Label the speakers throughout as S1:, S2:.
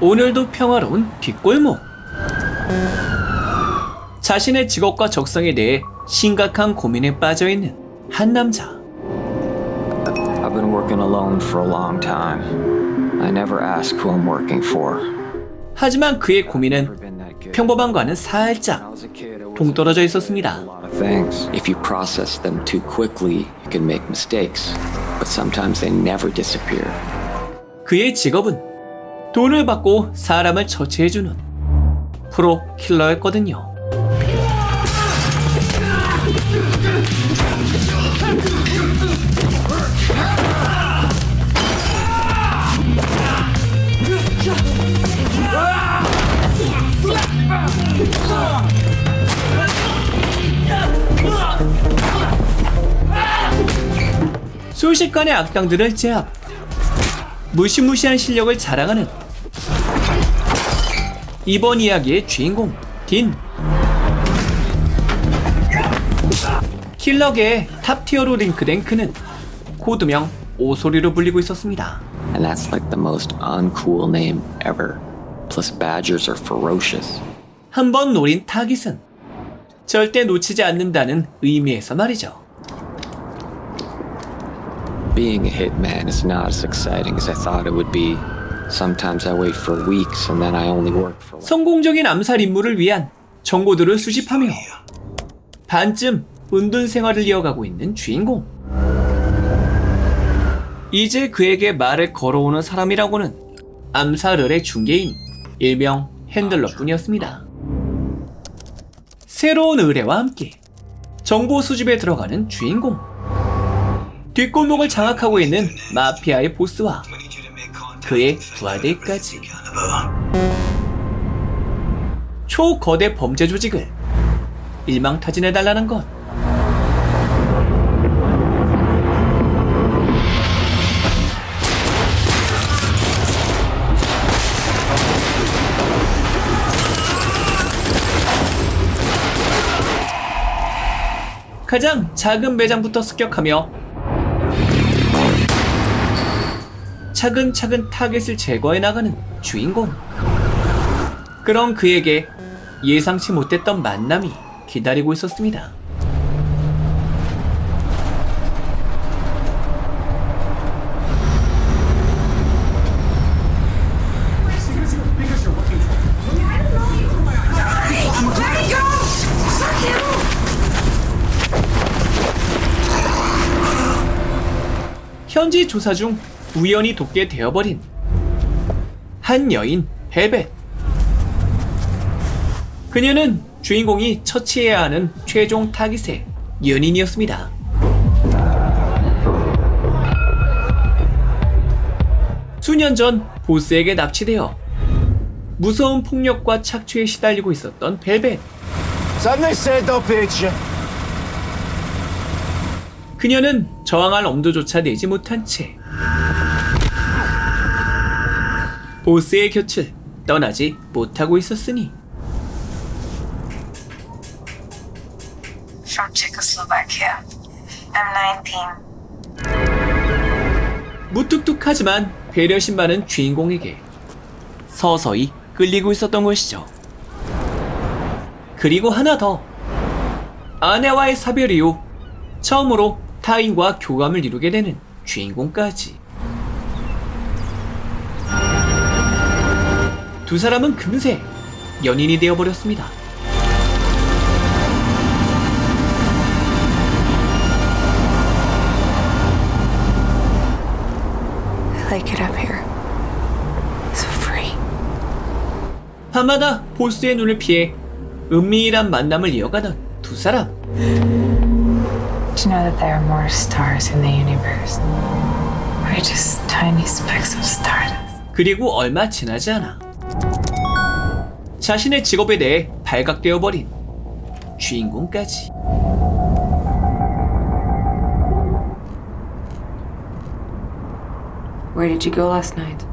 S1: 오늘도 평화로운 뒷골목. 자신의 직업과 적성에 대해 심각한 고민에 빠져 있는 한 남자.
S2: I've been working alone for a long time. I never ask who I'm working for.
S1: 하지만 그의 고민은. 평범한과는 살짝 동떨어져 있었습니다.
S2: If you process them too quickly, you can make mistakes. But sometimes they never disappear.
S1: 그의 직업은 돈을 받고 사람을 처치해주는 프로 킬러였거든요. 순식간에 악당들을 제압. 무시무시한 실력을 자랑하는 이번 이야기의 주인공 딘 킬러계의 탑티어로 링크된 그는 코드명 오소리로 불리고 있었습니다.
S2: And that's like the most uncool name ever. Plus, badgers are ferocious.
S1: 한 번 노린 타깃은 절대 놓치지 않는다는 의미에서 말이죠.
S2: Being a hitman is not as exciting as I thought it would be. Sometimes I wait for weeks and then I only work for
S1: 성공적인 암살 임무를 위한 정보들을 수집하며 반쯤 은둔 생활을 이어가고 있는 주인공. 이제 그에게 말을 걸어오는 사람이라고는 암살 의뢰 중개인 일명 핸들러뿐이었습니다. 새로운 의뢰와 함께 정보 수집에 들어가는 주인공. 뒷골목을 장악하고 있는 마피아의 보스와 그의 부하들까지. 초거대 범죄 조직을 일망타진해달라는 것. 가장 작은 매장부터 습격하며 차근차근 타겟을 제거해 나가는 주인공. 그런 그에게 예상치 못했던 만남이 기다리고 있었습니다. 현지 조사 중 우연히 돕게 되어버린 한 여인 벨벳. 그녀는 주인공이 처치해야 하는 최종 타깃의 연인이었습니다. 수년 전 보스에게 납치되어 무서운 폭력과 착취에 시달리고 있었던 벨벳. 그녀는 저항할 엄두조차 내지 못한 채 보스의 곁을 떠나지 못하고 있었으니
S3: from Czechoslovakia. I'm 19.
S1: 무뚝뚝하지만 배려심 많은 주인공에게 서서히 끌리고 있었던 것이죠. 그리고 하나 더. 아내와의 사별 이후 처음으로 타인과 교감을 이루게 되는 주인공까지. 두 사람은 금세 연인이 되어버렸습니다. 밤마다 보스의 눈을 피해 은밀한 만남을 이어가던 두 사람.
S3: Do you know that there are more stars in the universe? We're just tiny specks of stardust.
S1: 그리고 얼마 지나지 않아 자신의 직업에 대해 발각되어 버린 주인공까지
S3: Where did you go last night?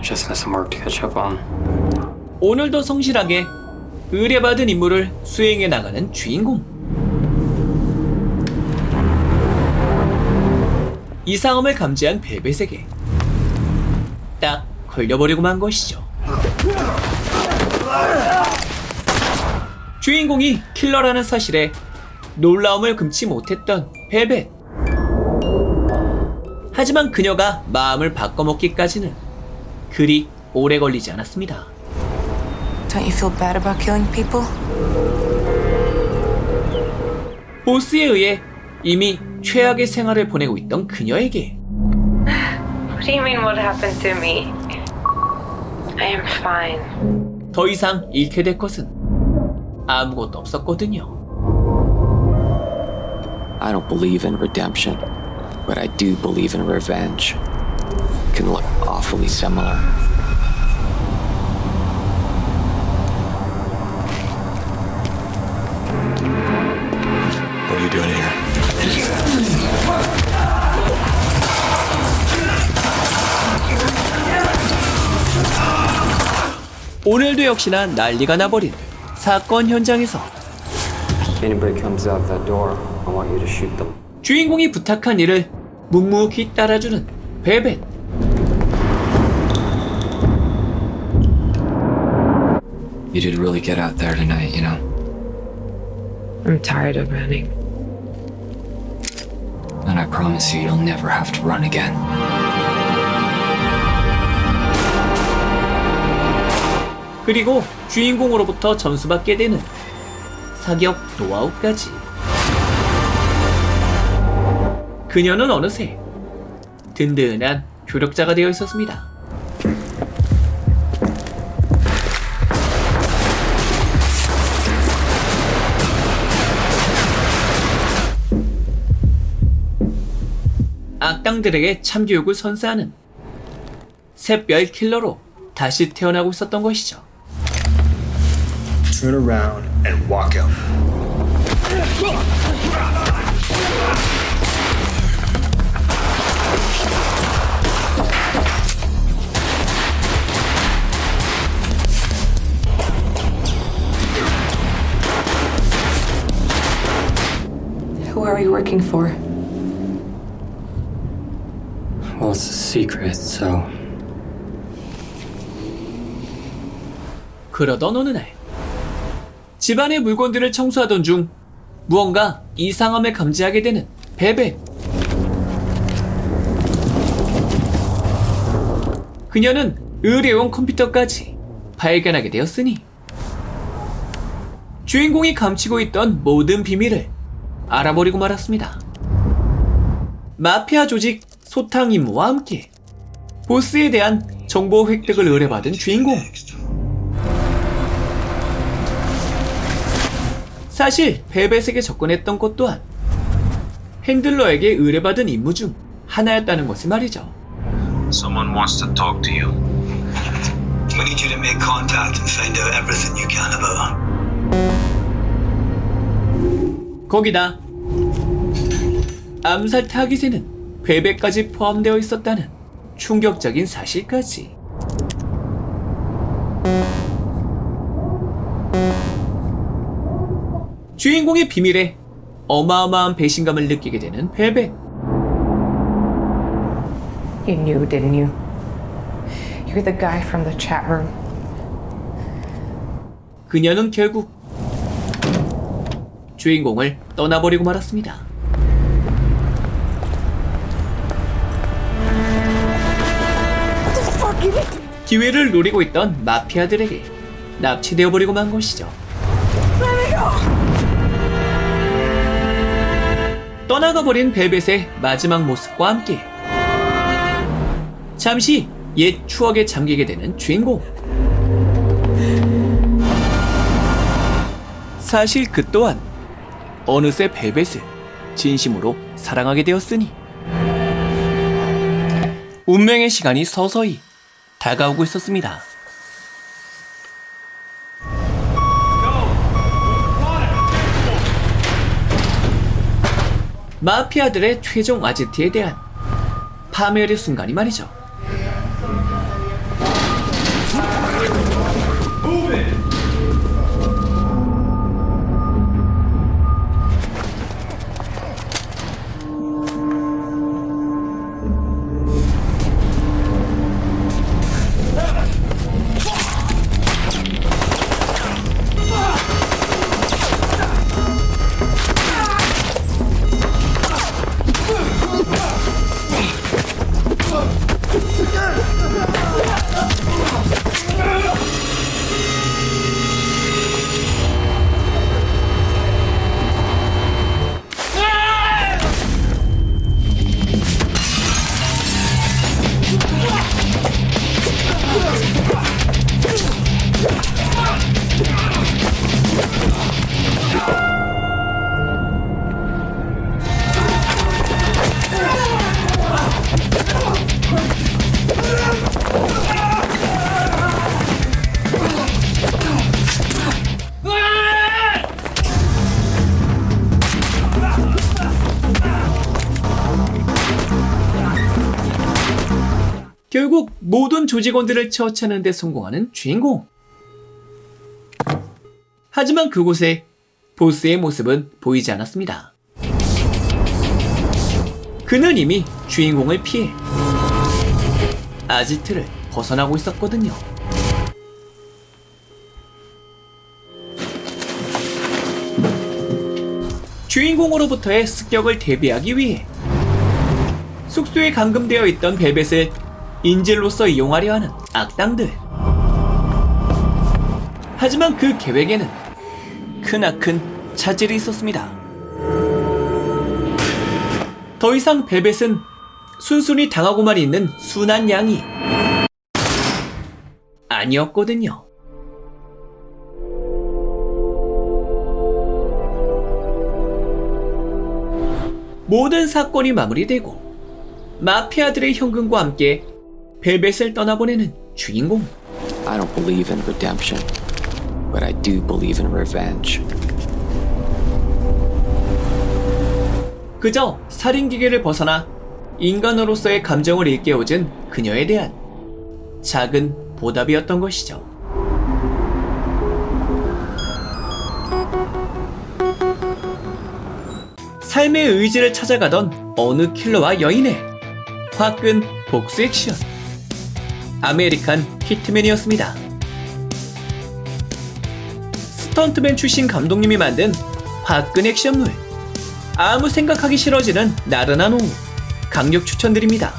S4: Just got some work to catch up on.
S1: 오늘도 성실하게 의뢰받은 임무를 수행해 나가는 주인공 이상함을 감지한 벨벳에게 딱 걸려버리고 만 것이죠. 주인공이 킬러라는 사실에 놀라움을 금치 못했던 벨벳. 하지만 그녀가 마음을 바꿔먹기까지는 그리 오래 걸리지 않았습니다.
S3: Don't you feel bad about killing people?
S1: 보스에 의해 이미 최악의 생활을 보내고 있던 그녀에게
S3: What do you mean what happened to me? I am fine.
S1: 더 이상 잃게 될 것은 아무것도 없었거든요.
S2: I don't believe in redemption, but I do believe in revenge. Can look awfully similar.
S1: 오늘도 역시나 난리가 나버린 사건 현장에서
S4: Anybody comes out that door, I want you to shoot them.
S1: 주인공이 부탁한 일을 묵묵히 따라주는 베벳.
S2: You did really get out there tonight, you know?
S3: I'm tired of running.
S2: And I promise you, you'll never have to run again.
S1: 그리고 주인공으로부터 점수받게 되는 사격 노하우까지. 그녀는 어느새 든든한 조력자가 되어 있었습니다. 악당들에게 참교육을 선사하는 샛별 킬러로 다시 태어나고 있었던 것이죠.
S5: Turn around and walk out.
S3: Who are you working for?
S4: Well, it's a secret, so
S1: 그러던 어느 날 집안의 물건들을 청소하던 중 무언가 이상함을 감지하게 되는 베베 그녀는 의뢰용 컴퓨터까지 발견하게 되었으니 주인공이 감추고 있던 모든 비밀을 알아버리고 말았습니다. 마피아 조직 소탕 임무와 함께 보스에 대한 정보 획득을 의뢰받은 주인공 사실 벨벳에게 접근했던 것 또한 핸들러에게 의뢰받은 임무 중 하나였다는 것을 말이죠.
S6: Someone wants to talk to you.
S7: We need you to make contact and find out everything you can about her.
S1: 거기다 암살 타깃에는 벨벳까지 포함되어 있었다는 충격적인 사실까지. 주인공의 비밀에 어마어마한 배신감을 느끼게 되는 벨벳.
S3: You knew, didn't you? You're the guy from the chat room.
S1: 그녀는 결국 주인공을 떠나버리고 말았습니다. 기회를 노리고 있던 마피아들에게 납치되어 버리고 만 것이죠. 떠나가 버린 벨벳의 마지막 모습과 함께 잠시 옛 추억에 잠기게 되는 주인공. 사실 그 또한 어느새 벨벳을 진심으로 사랑하게 되었으니 운명의 시간이 서서히 다가오고 있었습니다. 마피아들의 최종 아지트에 대한 파멸의 순간이 말이죠. 결국 모든 조직원들을 처치하는 데 성공하는 주인공. 하지만 그곳에 보스의 모습은 보이지 않았습니다. 그는 이미 주인공을 피해 아지트를 벗어나고 있었거든요. 주인공으로부터의 습격을 대비하기 위해 숙소에 감금되어 있던 벨벳을 인질로서 이용하려 하는 악당들. 하지만 그 계획에는 크나큰 차질이 있었습니다. 더 이상 벨벳은 순순히 당하고만 있는 순한 양이 아니었거든요. 모든 사건이 마무리되고 마피아들의 현금과 함께 벨벳을 떠나보내는 주인공.
S2: I don't believe in redemption, but I do believe in revenge.
S1: 그저 살인 기계를 벗어나 인간으로서의 감정을 일깨워준 그녀에 대한 작은 보답이었던 것이죠. 삶의 의지를 찾아가던 어느 킬러와 여인의 화끈 복수 액션. 아메리칸 히트맨이었습니다. 스턴트맨 출신 감독님이 만든 화끈 액션물. 아무 생각하기 싫어지는 나른한 오후 강력 추천드립니다.